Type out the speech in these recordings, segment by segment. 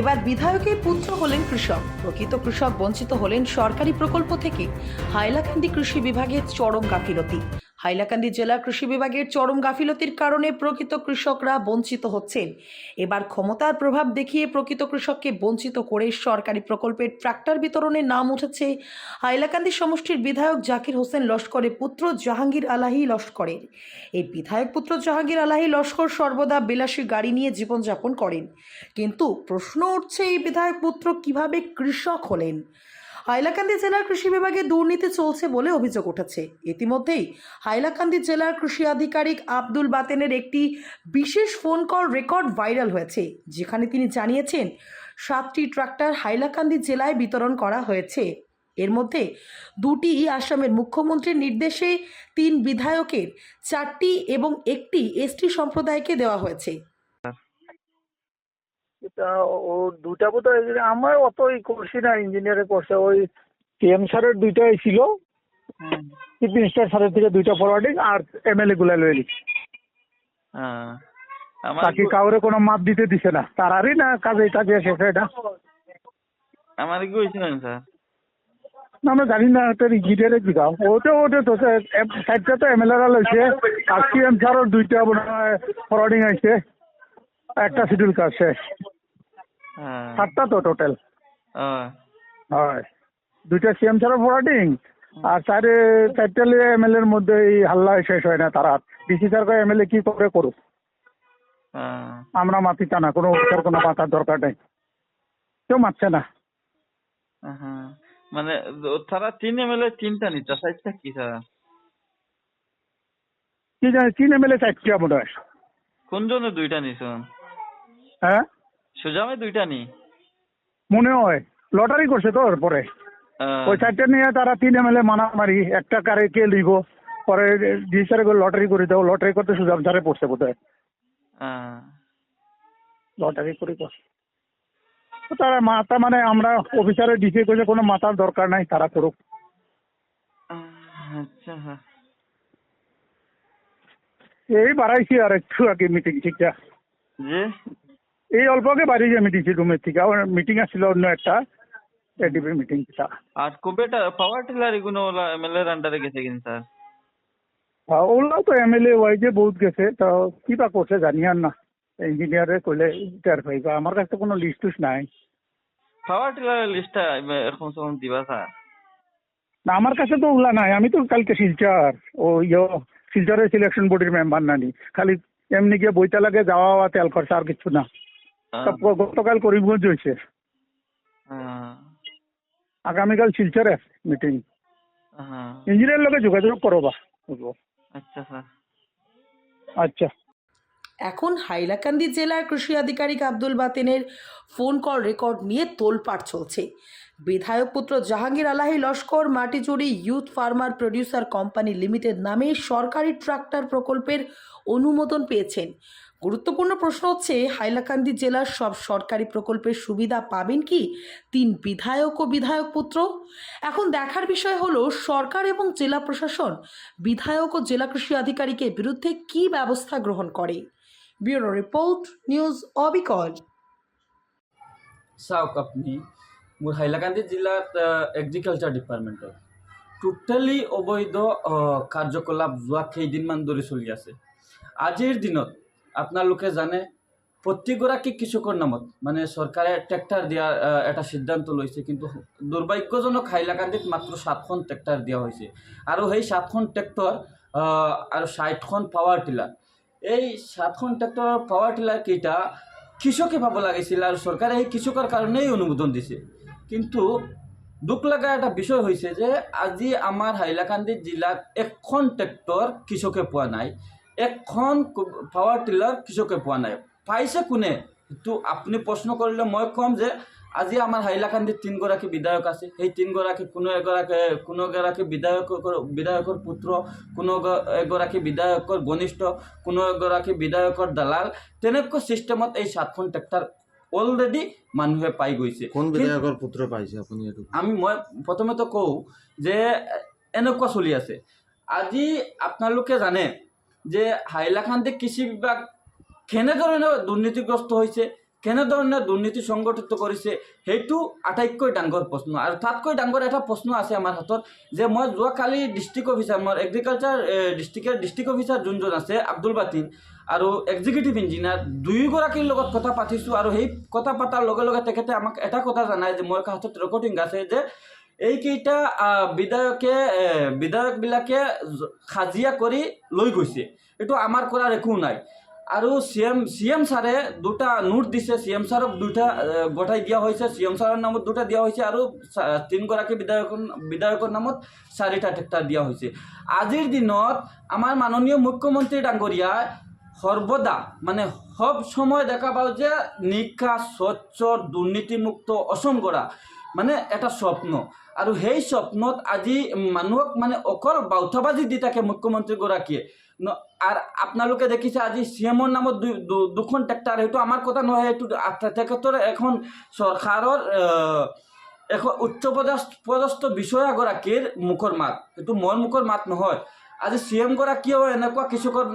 এবার বিধায়কের পুত্র হলেন কৃষক। প্রকৃত কৃষক বঞ্চিত হলেন সরকারি প্রকল্প থেকে। হাইলাকান্দি কৃষি বিভাগের চরম গাফিলতি। হাইলাকান্দি জেলা কৃষি বিভাগের চরম গাফিলতির কারণে প্রকৃত কৃষকরা বঞ্চিত হচ্ছেন। এবার ক্ষমতার প্রভাব দেখিয়ে প্রকৃত কৃষককে বঞ্চিত করে সরকারি প্রকল্পের ট্রাক্টর বিতরণের নাম উঠেছে হাইলাকান্দি সমষ্টির বিধায়ক জাকির হোসেন লস্করের পুত্র জাহাঙ্গীর আলাহি লস্করের। এই বিধায়ক পুত্র জাহাঙ্গীর আলাহি লস্কর সর্বদা বিলাসী গাড়ি নিয়ে জীবনযাপন করেন। কিন্তু প্রশ্ন উঠছে এই বিধায়ক পুত্র কীভাবে কৃষক হলেন? হাইলাকান্দি জেলার কৃষি বিভাগে দুর্নীতি চলছে বলে অভিযোগ উঠেছে। ইতিমধ্যেই হাইলাকান্দি জেলার কৃষি আধিকারিক আব্দুল বাতেনের একটি বিশেষ ফোন কল রেকর্ড ভাইরাল হয়েছে, যেখানে তিনি জানিয়েছেন, সাতটি ট্রাক্টর হাইলাকান্দি জেলায় বিতরণ করা হয়েছে। এর মধ্যে দুটি আসামের মুখ্যমন্ত্রীর নির্দেশে, তিন বিধায়কের, চারটি এবং একটি এসটি সম্প্রদায়কে দেওয়া হয়েছে। এটা ও দুটা বোধ হয় আমার অত ই করছি না ইঞ্জিনিয়ারে করছে ওই কেএম স্যারের দুইটাই ছিল। চিফ মিনিস্টার স্যারের থেকে দুইটা ফরওয়ার্ডিং আর এমএলএ গুলা লয়ে হ্যাঁ। বাকি কাউরে কোনো মাপ দিতে দিছে না। তারারই না কাজে কাজে শেষ এটা। আমার কি হয়েছিলেন স্যার? না আমরা জানি না তোর ইঞ্জিনিয়ারে জিগাও ওটা ওটা তো সাইডটা তো এমএলএ রা লইছে। আর সিএম স্যারের দুইটা ফরওয়ার্ডিং আছে একটা শিডিউল কাজ শেষ হ্যাঁ সাতটা তো টোটাল হয়। দুইটা সিএম ছাড়া ফরওয়ার্ডিং আর চারে চারটা এমএলএ এর মধ্যে এই হাল্লা শেষ হয় না তারা ডিসি স্যার এমএলএ কি করে করুক? হ্যাঁ। আমরা মাতিতা না কোনো ওটার কোনো মাথার দরকার নেই। কেউ মারছে না। হ্যাঁ মানে তারা তিন এমএলএ তিনটা নিত সাইজটা কি স্যার কি জানি তিন এমএলএ চারটা মনে হয় কোনজনে দুইটা নিছুন হ্যাঁ? সুজামে দুইটা নি মনে হয়। লটারি করছে তো পরে। আহ, ওই চারটে নিয়ে তারা তিন এমএলএ মারামারি একটা কারে কে লিব পরে ডিসি স্যার লটারি করে দাও লটারি করতে সুজাম স্যারে পড়ছে বোধ হয়। লটারি করে কর তারা মাথা মানে আমরা অফিসারে ডিসি কইছে কোনো মাথার দরকার নাই তারা করুক। আচ্ছা। হ্যাঁ এই বাড়াইছি আর একটু আগে মিটিং ঠিকটা যে এই অল্প আগে বাড়িয়ে মিটিং রুমের থেকে। আমার মিটিং আসছিল অন্য একটা এডিপি মিটিং আর কবেটা পাওয়ার টিলার এগুলো ওলা এমএলএ আন্ডারে গেছে কিনা স্যার ওগুলো তো এমএলএ ওয়াইজে বহুত গেছে তো কিবা করছে জানি আর না। ইঞ্জিনিয়ারে কইলে টের পাইবা আমার কাছে কোনো লিস্ট টুস নাই। পাওয়ার টিলারের লিস্টটা এখন সখন দিবা স্যার না আমার কাছে তো ওগুলা নাই। আমি তো কালকে শিলচর ও ইয়ে শিলচরের সিলেকশন বোর্ডের মেম্বার নানি। খালি এমনি গিয়ে বইটা লাগে যাওয়া তেল খরচা আর কিছু না। সব গতকাল করিমগঞ্জ হয়েছে। আগামীকাল শিলচরে মিটিং ইঞ্জিনিয়ার লগে যোগাযোগ করবা। বুঝব আচ্ছা স্যার। আচ্ছা। এখন হাইলাকান্দি জেলার কৃষি আধিকারিক আব্দুল বাতেনের ফোন কল রেকর্ড নিয়ে তোলপাড় চলছে। বিধায়ক পুত্র Jahangir Alahi Laskar Matichuri youth farmer producer company limited নামে সরকারি ট্রাক্টর প্রকল্পের অনুমোদন পেয়েছেন। গুরুত্বপূর্ণ প্রশ্ন হচ্ছে হাইলাকান্দি জেলার সব সরকারি প্রকল্পের সুবিধা পাবেন কি তিন বিধায়ক ও বিধায়ক পুত্র? এখন দেখার বিষয় হলো সরকার এবং জেলা প্রশাসন বিধায়ক ও জেলা কৃষি আধিকারিকের বিরুদ্ধে কী ব্যবস্থা গ্রহণ করে? ব্যুরো রিপোর্ট নিউজ অবিকল। চাওক আপনি মোৰ হাইলাকান্দি জিলাত এগ্ৰিকালচাৰ ডিপাৰ্টমেণ্টত টোটেলি অবৈধ আহ, কাৰ্যকলাপ যোৱা কেইদিনমান ধৰি চলি আছে। আজিৰ দিনত আপোনালোকে জানে প্ৰতিগৰাকী কৃষকৰ নামত মানে চৰকাৰে ট্ৰেক্টাৰ দিয়াৰ এটা সিদ্ধান্ত লৈছে, কিন্তু দুৰ্ভাগ্যজনক হাইলাকান্দিত মাত্ৰ সাতখন ট্ৰেক্টাৰ দিয়া হৈছে। আৰু সেই সাতখন ট্ৰেক্টৰ আৰু ষাঠিখন পাৱাৰ টিলাৰ এই সাতখন ট্ৰেক্টৰৰ পাৱাৰ টিলাৰ কেইটা কৃষকে পাব লাগিছিল আৰু চৰকাৰে সেই কৃষকৰ কাৰণেই অনুমোদন দিছে। কিন্তু দুখ লগা এটা বিষয় হৈছে যে আজি আমাৰ হাইলাকান্দি জিলাত এখন ট্ৰেক্টৰ কৃষকে পোৱা নাই। এখন পাৱাৰ টিলাৰ কৃষকে পোৱা নাই। পাইছে কোনে? সেইটো আপুনি প্ৰশ্ন কৰিলে মই ক'ম যে আজি আমাৰ হাইলাকান্দিত তিনিগৰাকী বিধায়ক আছে। সেই তিনিগৰাকী কোনো এগৰাকী কোনো এগৰাকী বিধায়কৰ বিধায়কৰ পুত্ৰ কোনো এগৰাকী বিধায়কৰ ঘনিষ্ঠ কোনো এগৰাকী বিধায়কৰ দালাল তেনেকুৱা ছিষ্টেমত এই সাতখন ট্ৰেক্টাৰ অলৰেডি মানুহে পাই গৈছে। কোন বিধায়কৰ পুত্ৰ পাইছে আপুনি এইটো? আমি মই প্ৰথমতে কওঁ যে এনেকুৱা চলি আছে। আজি আপোনালোকে জানে যে হাইলাকান্দি কৃষি বিভাগ কেনেধৰণে দুৰ্নীতিগ্ৰস্ত হৈছে কেনেধৰণে দুৰ্নীতি সংগঠিত কৰিছে সেইটো আটাইতকৈ ডাঙৰ প্ৰশ্ন। আৰু তাতকৈ ডাঙৰ এটা প্ৰশ্ন আছে আমাৰ হাতত, যে মই যোৱাকালি ডিষ্ট্ৰিক্ট অফিচাৰ মোৰ এগ্ৰিকালচাৰ ডিষ্ট্ৰিক্টৰ ডিষ্ট্ৰিক্ট অফিচাৰ যোনজন আছে, আব্দুল বাতিন আৰু এক্সিকিউটিভ ইঞ্জিনিয়াৰ দুয়োগৰাকীৰ লগত কথা পাতিছোঁ, আৰু সেই কথা পতাৰ লগে লগে তেখেতে আমাক এটা কথা জনায় যে, মোৰ হাতত ৰেকৰ্ডিং আছে যে এইকেইটা বিধায়কে বিধায়কবিলাকে হাজিৰা কৰি লৈ গৈছে। এইটো আমাৰ কৰাৰ একো নাই। আৰু চি এম চি এম ছাৰে দুটা নোট দিছে। চি এম ছাৰক দুটা গঠাই দিয়া হৈছে। চি এম ছাৰৰ নামত দুটা দিয়া হৈছে আৰু তিনিগৰাকী বিধায়কৰ বিধায়কৰ নামত চাৰিটা ট্ৰেক্টাৰ দিয়া হৈছে। আজিৰ দিনত আমাৰ মাননীয় মুখ্যমন্ত্ৰী ডাঙৰীয়াই সৰ্বদা মানে সব সময় দেখা পাওঁ যে নিকা, স্বচ্ছ, দুৰ্নীতিমুক্ত, অসম গঢ়া। মানে এটা স্বপ্ন। আৰু সেই স্বপ্নত আজি মানুহক মানে অকল বাউঠাবাজি দি থাকে মুখ্যমন্ত্ৰীগৰাকীয়ে। আৰু আপোনালোকে দেখিছে আজি চি এমৰ নামত দুই- দুখন ট্ৰেক্টাৰ, সেইটো আমাৰ কথা নহয়, সেইটো তেখেতৰ এখন চৰকাৰৰ এখন উচ্চ পদস্থ বিষয়াগৰাকীৰ মুখৰ মাত। সেইটো মোৰ মুখৰ মাত নহয়। আজি চি এম গৰা কিয় এনেকুৱা কৃষকৰ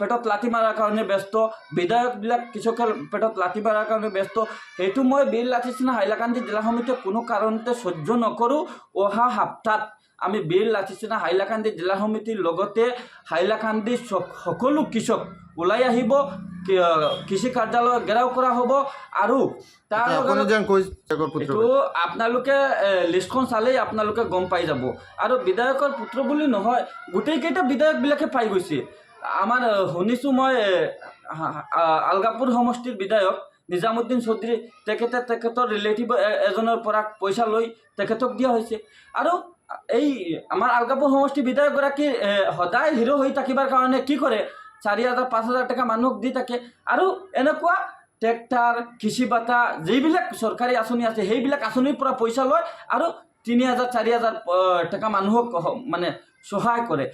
পেটত লাঠি মাৰাৰ কাৰণে ব্যস্ত, বিধায়কবিলাক কৃষকৰ পেটত লাঠি মাৰাৰ কাৰণে ব্যস্ত, সেইটো মই বিল লাঠিচিনা হাইলাকান্দি জিলা সমিতিয়ে কোনো কাৰণতে সহ্য নকৰোঁ, অহা সপ্তাহত আমি বিল লাঠিচিনা হাইলাকান্দি জিলা সমিতিৰ লগতে হাইলাকান্দি সকলো কৃষক ওলাই আহিব কৃষি কাৰ্যালয় ঘেৰাও কৰা হ'ব আৰু তাৰ এইটো আপোনালোকে লিষ্টখন চালেই আপোনালোকে গম পাই যাব। আৰু বিধায়কৰ পুত্ৰ বুলি নহয় গোটেইকেইটা বিধায়কবিলাকে পাই গৈছে। আমাৰ শুনিছোঁ মই আলগাপুৰ সমষ্টিৰ বিধায়ক নিজামুদ্দিন চৌধুৰী তেখেতে তেখেতৰ ৰিলেটিভ এজনৰ পৰা পইচা লৈ তেখেতক দিয়া হৈছে। আৰু এই আমাৰ আলগাপুৰ সমষ্টিৰ বিধায়কগৰাকী সদায় হিৰ' হৈ থাকিবৰ কাৰণে কি কৰে চাৰি হাজাৰ পাঁচ হাজাৰ টকা মানুহক দি থাকে। আৰু এনেকুৱা ট্ৰেক্টাৰ কৃষি ভাতা যিবিলাক চৰকাৰী আঁচনি আছে সেইবিলাক আঁচনিৰ পৰা পইচা লয় আৰু তিনি হাজাৰ চাৰি হাজাৰ টকা মানুহক মানে সহায় কৰে।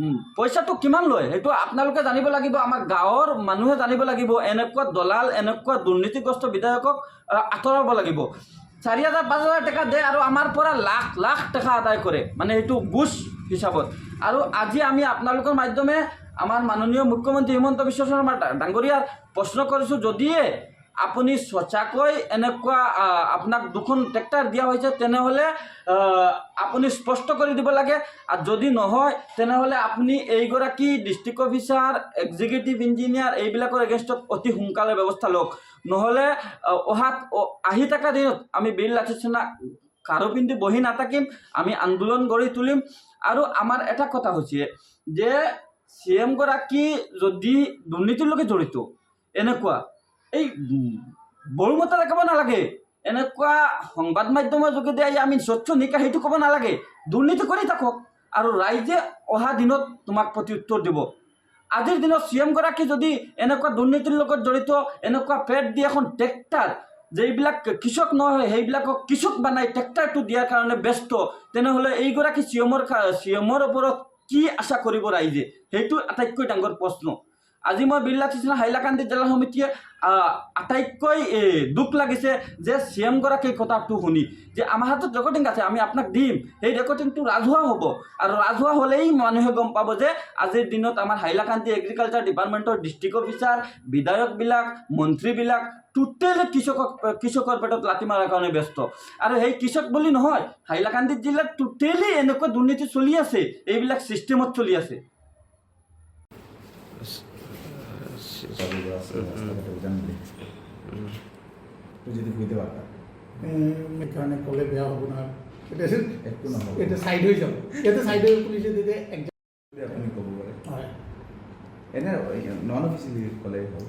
উম, পইচাটো কিমান লয়? সেইটো আপোনালোকে জানিব লাগিব আমাৰ গাঁৱৰ মানুহে জানিব লাগিব। এনেকুৱা দলাল এনেকুৱা দুৰ্নীতিগ্ৰস্ত বিধায়কক আঁতৰাব লাগিব। চাৰি হাজাৰ পাঁচ হাজাৰ টকা দিয়ে আৰু আমাৰ পৰা লাখ লাখ টকা আদায় কৰে। মানে সেইটো ঘোচ হিচাপত। আৰু আজি আমি আপোনালোকৰ মাধ্যমে আমাৰ মাননীয় মুখ্যমন্ত্ৰী হিমন্ত বিশ্ব শৰ্মা ডাঙৰীয়াৰ প্ৰশ্ন কৰিছোঁ যদিয়ে আপুনি সঁচাকৈ এনেকুৱা আপোনাক দুখন ট্ৰেক্টাৰ দিয়া হৈছে, তেনেহ'লে আপুনি স্পষ্ট কৰি দিব লাগে। আৰু যদি নহয়, তেনেহ'লে আপুনি এইগৰাকী ডিষ্ট্ৰিক্ট অফিচাৰ এক্সিকিউটিভ ইঞ্জিনিয়াৰ এইবিলাকৰ এগেইনষ্টত অতি সোনকালে ব্যৱস্থা লওক। নহ'লে অহাত আহি থকা দিনত আমি বিল লাঠিচনা কাৰো পিন্ধি বহি নাথাকিম, আমি আন্দোলন গঢ়ি তুলিম। আৰু আমাৰ এটা কথা হৈছে যে চি এমগৰাকী যদি দুৰ্নীতিৰ লগত জড়িত, এনেকুৱা, এই বড়োমতা দেখাব নালাগে, এনেকুৱা সংবাদ মাধ্যমৰ যোগেদি আমি স্বচ্ছ নিকা সেইটো ক'ব নালাগে, দুৰ্নীতি কৰি থাকক আৰু ৰাইজে অহা দিনত তোমাক প্ৰতি উত্তৰ দিব। আজিৰ দিনত চি এমগৰাকী যদি এনেকুৱা দুৰ্নীতিৰ লগত জড়িত, এনেকুৱা পেট দি এখন ট্ৰেক্টাৰ যিবিলাক কৃষক নহয়, সেইবিলাকক কৃষক বনাই ট্ৰেক্টাৰটো দিয়াৰ কাৰণে ব্যস্ত, তেনেহ'লে এইগৰাকী চি এমৰ চি এমৰ ওপৰত কি আশা কৰিব ৰাইজে? সেইটো আটাইতকৈ ডাঙৰ প্ৰশ্ন। আজি মই বিল্লা কৃষ্ণ হাইলাকান্দি জিলা সমিতিয়ে আটাইতকৈ দুখ লাগিছে যে চি এমগৰাকীৰ কথাটো শুনি, যে আমাৰ হাতত ৰেকৰ্ডিং আছে, আমি আপোনাক দিম। সেই ৰেকৰ্ডিংটো ৰাজহুৱা হ'ব। আৰু ৰাজহুৱা হ'লেই মানুহে গম পাব যে আজিৰ দিনত আমাৰ হাইলাকান্দি এগ্ৰিকালচাৰ ডিপাৰ্টমেণ্টৰ ডিষ্ট্ৰিক্ট অফিচাৰ বিধায়কবিলাক, মন্ত্ৰীবিলাক টোটেলি কৃষকক কৃষকৰ পেটত লাঠি মাৰাৰ কাৰণে ব্যস্ত। আৰু সেই কৃষক বুলি নহয়, হাইলাকান্দি জিলাত টোটেলি এনেকুৱা দুৰ্নীতি চলি আছে, এইবিলাক ছিষ্টেমত চলি আছে। যদি বুঝতে পারতাম মেকানে ক'লে বেয়া হ'ব নহয় এটা একটু নহব এতিয়া চাইড হৈ যাব এতিয়া চাইড হৈ পুলিচে তেতিয়া একজাম আপুনি ক'ব হয়। এনে নন অফিচিয়েলি ক'লে হ'ল